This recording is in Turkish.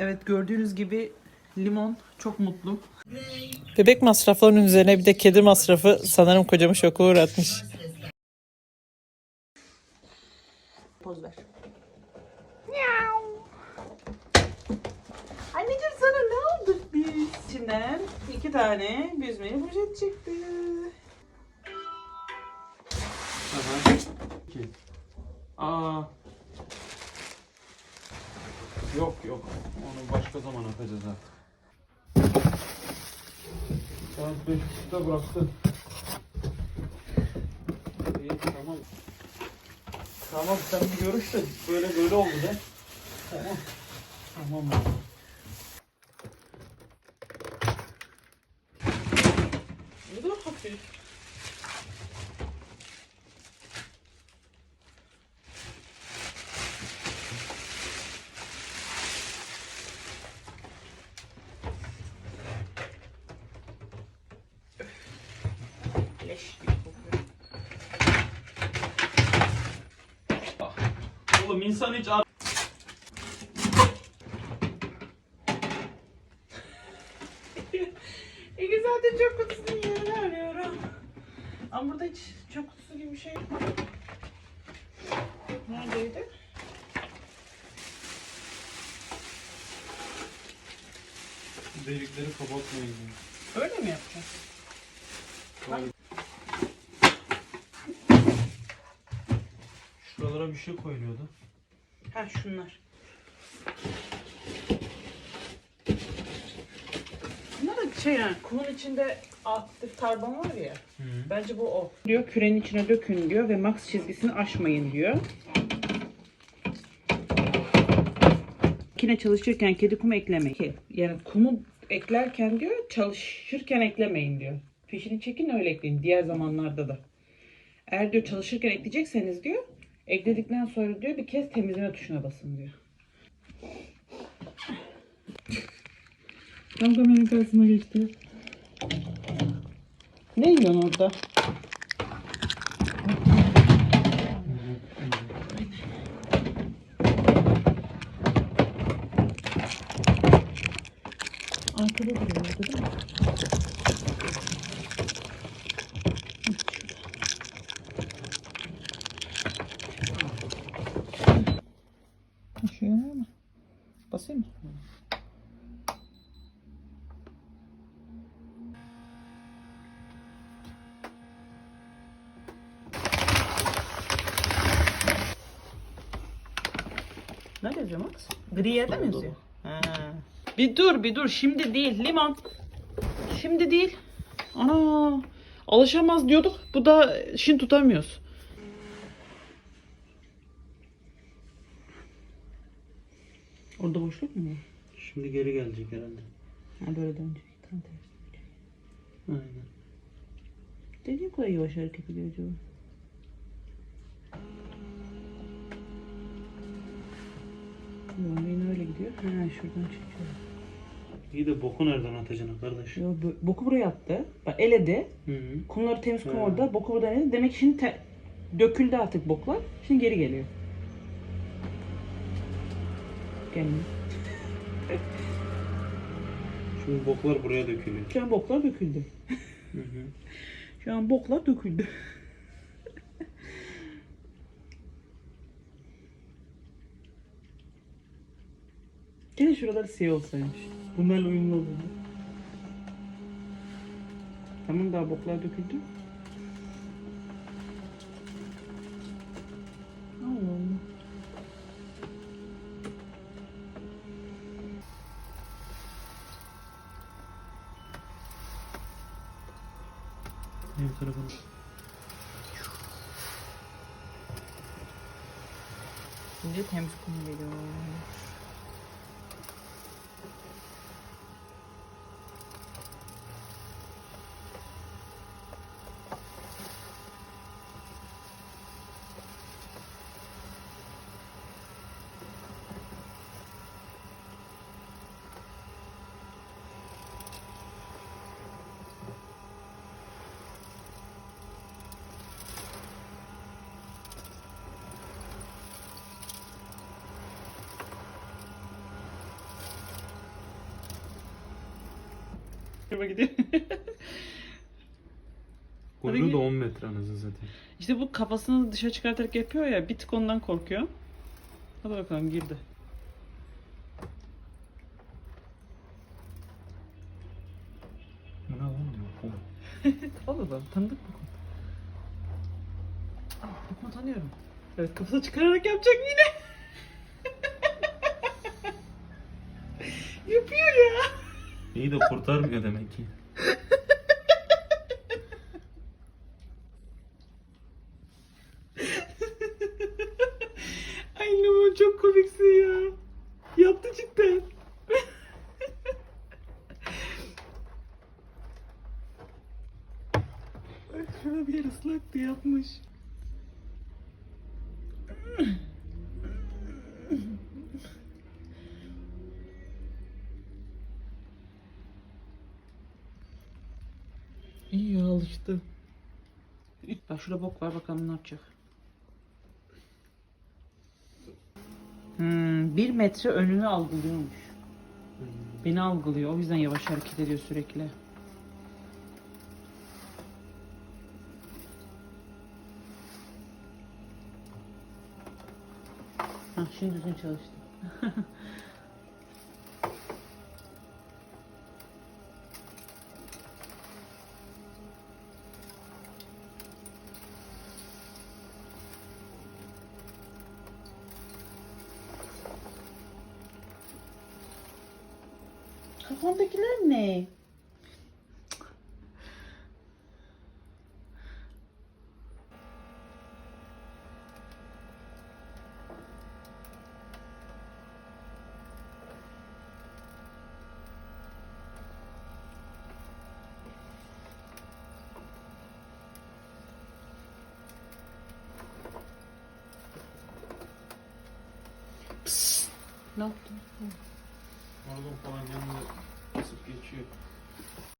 Evet gördüğünüz gibi limon çok mutlu. Bebek masraflarının üzerine bir de kedi masrafı sanırım kocamı şoka uğratmış. Poz ver. Anneciğim sana ne aldık biz? İçinden iki tane büzmeli poşet çıktı. Aha. İki. Aa. Yok yok. Onu başka zaman atacağız artık. Saat 5.30'da bıraktı. İyi tamam. Tamam sen bir görüş de böyle böyle oldu de. Tamam. Tamam abi. Bu da hafif. Oğlum insan hiç ar- İki zaten çöp kutusunun yerini arıyorum. Ama burada hiç çöp kutusu gibi bir şey yok. Neredeydi? delikleri kapatmayın. Öyle mi yapacağız? Şuralara bir şey koyuluyordu. Ha şunlar. Bunlar da şey yani kumun içinde aktif karbon var ya. Bence bu o. Diyor kürenin içine dökün diyor ve max çizgisini aşmayın diyor. Makine çalışırken kedi kumu eklemeyin. Ki, Yani kumu eklerken diyor çalışırken eklemeyin diyor. Fişini çekin öyle ekleyin diğer zamanlarda da. Eğer diyor çalışırken ekleyecekseniz diyor ekledikten sonra diyor bir kez temizleme tuşuna basın diyor. Tam kameranın karşısına geçti. Ne yiyorsun orada? Arkada duruyordu değil mi? Şöyle mi? Mı? Ne yazıyor Max? Griye de mi yazıyor? Ha. Bir dur bir dur şimdi değil limon. Şimdi değil. Ana alışamaz diyorduk. Bu da şimdi tutamıyoruz. Orada boşluk mu var? Şimdi geri gelecek herhalde. Ha böyle dönecek. Tam tersi. Aynen. De niye bu kadar yavaş hareket ediyor acaba? Yo, yine öyle gidiyor. Ha şuradan çekiyor. İyi de boku nereden atacaksın kardeş? Yo, bu- boku buraya attı. Bak eledi. Hı hı. Kumları temiz kum Ha. orada. Boku buradan eledi. Demek ki şimdi te- döküldü artık boklar. Şimdi geri geliyor. Gelmiyor. Şimdi boklar buraya dökülüyor. Şu an boklar döküldü. Hı hı. Şu an boklar döküldü. Gene şuraları siyah olsaymış. Bunlarla uyumlu olurdu. Tamam daha boklar döküldü. Ev tarafını. Şimdi temiz kum geliyor. Gidiyor. Kuyruğu da 10 metre anasını satayım. İşte bu kafasını dışarı çıkartarak yapıyor ya bir tık ondan korkuyor. Hadi bakalım girdi. Bu ne lan diyor. Allah Allah tanıdık mı konu? Aa, bu konu tanıyorum. Evet kafasını çıkararak yapacak yine. Yapıyor ya. İyi de kurtarmıyor demek ki. Ay Limon çok komiksin ya. Yaptı cidden. Ay, Şurada bir yer ıslaktı yapmış. İyi alıştı. Bak şurada bok var bakalım ne yapacak. Hmm, bir metre önünü algılıyormuş. Beni algılıyor. O yüzden yavaş hareket ediyor sürekli. Hah, şimdi düzgün çalıştı. Kafandakiler ne? Ne yaptın? Pardon falan yanında basıp geçiyor.